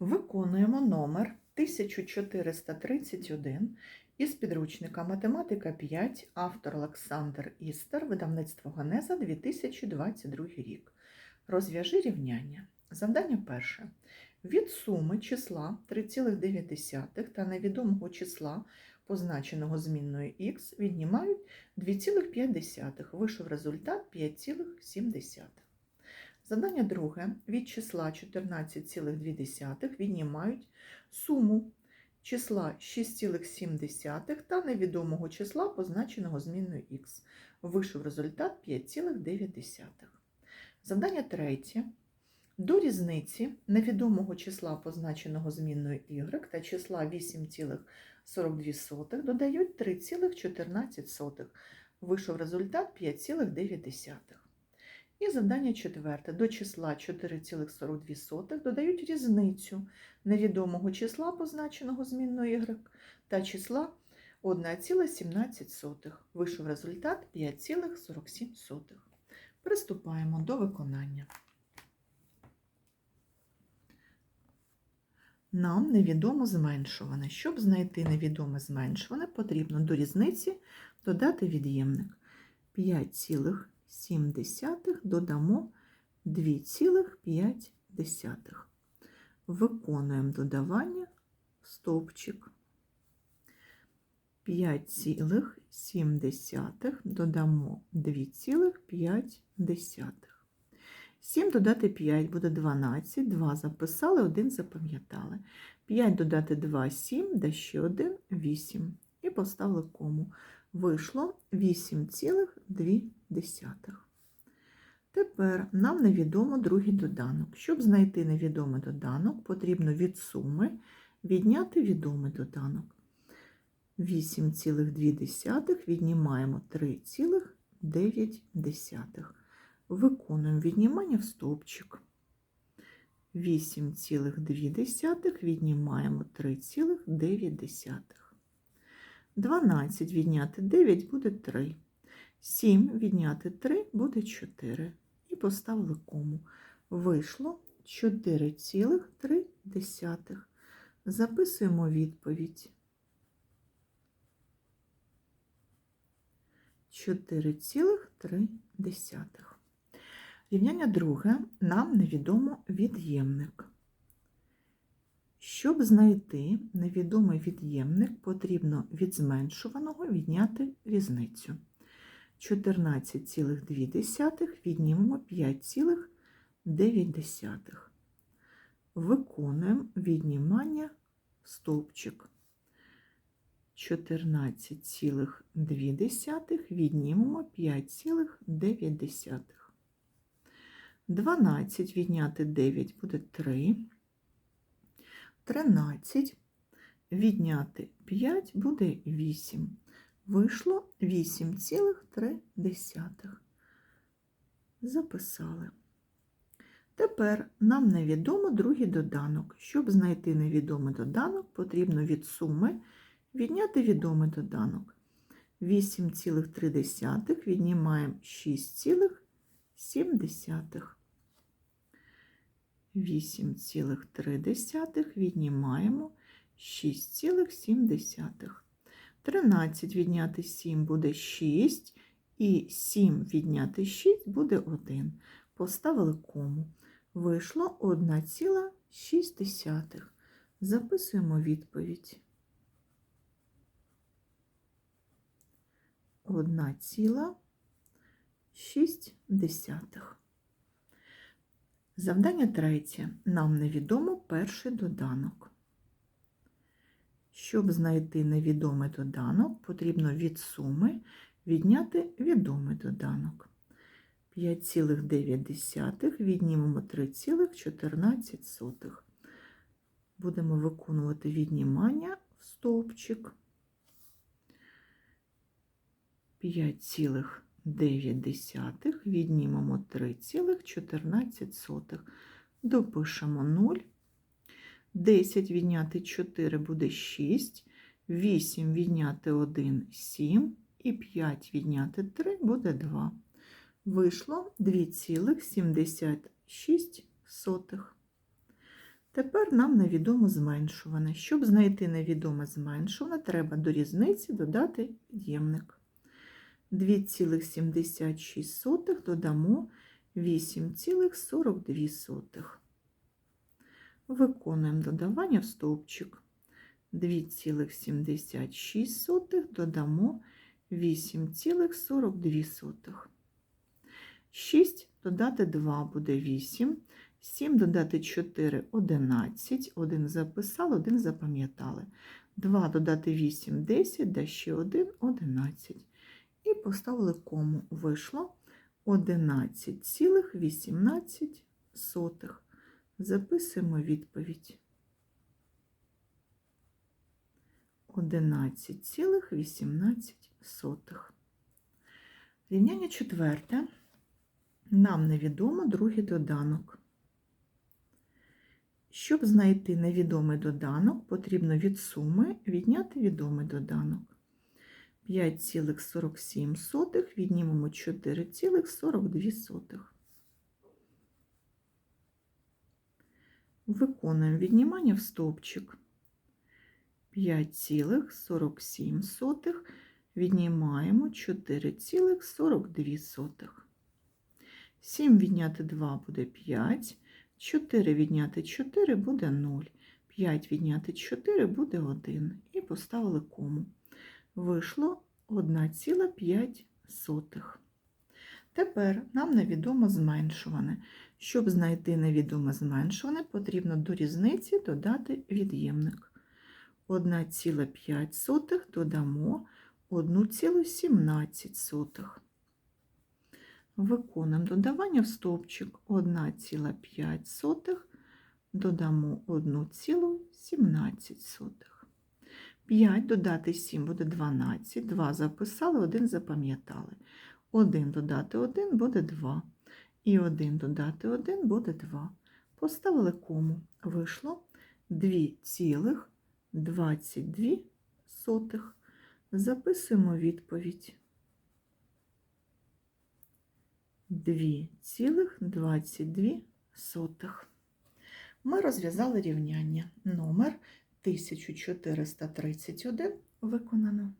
Виконуємо номер 1431 із підручника Математика 5, автор Олександр Істер, видавництво Генеза 2022 рік. Розв'яжи рівняння. Завдання перше. Від суми числа 3,9 та невідомого числа, позначеного змінною х, віднімають 2,5. Вийшов результат 5,7. Задання друге. Від числа 14,2 віднімають суму числа 6,7 та невідомого числа, позначеного змінною х. Вийшов результат 5,9. Завдання третє. До різниці невідомого числа, позначеного змінною y, та числа 8,42 додають 3,14. Вийшов результат 5,9. І завдання четверте. До числа 4,42 додають різницю невідомого числа, позначеного змінною y, та числа 1,17. Вийшов результат 5,47. Приступаємо до виконання. Нам невідомо зменшуване. Щоб знайти невідоме зменшуване, потрібно до різниці додати від'ємник 5,7 додамо 2,5. Виконуємо додавання стовпчик. 5,7 додамо 2,5. 7 додати 5 буде 12, 2 записали, 1 запам'ятали. 5 додати 2 7, да ще 1 8. І поставили кому. Вийшло 8,2. Тепер нам невідомо другий доданок. Щоб знайти невідомий доданок, потрібно від суми відняти відомий доданок. 8,2 віднімаємо 3,9. Виконуємо віднімання в стовпчик. 8,2 віднімаємо 3,9. 12 відняти 9 буде 3. 7 відняти 3 буде 4. І поставили кому. Вийшло 4,3. Записуємо відповідь. 4,3. Рівняння друге нам невідомо від'ємник. Щоб знайти невідомий від'ємник, потрібно від зменшуваного відняти різницю. 14,2 віднімемо 5,9. Виконуємо віднімання стовпчик. 14,2 віднімемо 5,9. 12 відняти 9 буде 3. 13 відняти 5 буде 8. Вийшло 8,3. Записали. Тепер нам невідомо другий доданок. Щоб знайти невідомий доданок, потрібно від суми відняти відомий доданок. 8,3 віднімаємо 6,7. 8,3 віднімаємо 6,7. 13 відняти 7 буде 6, і 7 відняти 6 буде 1. Поставили кому. Вийшло 1,6. Записуємо відповідь. 1,6. Завдання третє. Нам невідомо перший доданок. Щоб знайти невідомий доданок, потрібно від суми відняти відомий доданок. 5,9 віднімемо 3,14. Будемо виконувати віднімання в стовпчик. 5,9 віднімемо 3,14. Допишемо 0. 10 відняти 4 буде 6, 8 відняти 1 7 і 5 відняти 3 буде 2. Вийшло 2,76. Тепер нам невідомо зменшуване. Щоб знайти невідоме зменшуване, треба до різниці додати від'ємник. 2,76 додамо 8,42. Виконуємо додавання в стовпчик. 2,76 додамо 8,42. 6 додати 2 буде 8. 7 додати 4 – 11. 1 записали, 1 запам'ятали. 2 додати 8 – 10, да ще 1 – 11. І поставили кому. Вийшло 11,18. Записуємо відповідь. 11,18. Рівняння четверте. Нам невідомо другий доданок. Щоб знайти невідомий доданок, потрібно від суми відняти відомий доданок. 5,47 віднімемо 4,42. Виконуємо віднімання в стовпчик. 5,47 віднімаємо 4,42. 7 відняти 2 буде 5. 4 відняти 4 буде 0. 5 відняти 4 буде 1. І поставили кому. Вийшло 1,5. Тепер нам невідомо зменшуване. Щоб знайти невідоме зменшуване, потрібно до різниці додати від'ємник. 1,5 додамо 1,17. Виконуємо додавання в стовпчик 1,5 додамо 1,17. 5 додати 7 буде 12, 2 записали, 1 запам'ятали. 1 додати 1 буде 2. І 1 додати 1 буде 2. Поставили кому. Вийшло 2,22. Записуємо відповідь. 2,22. Ми розв'язали рівняння. Номер 1431 виконано.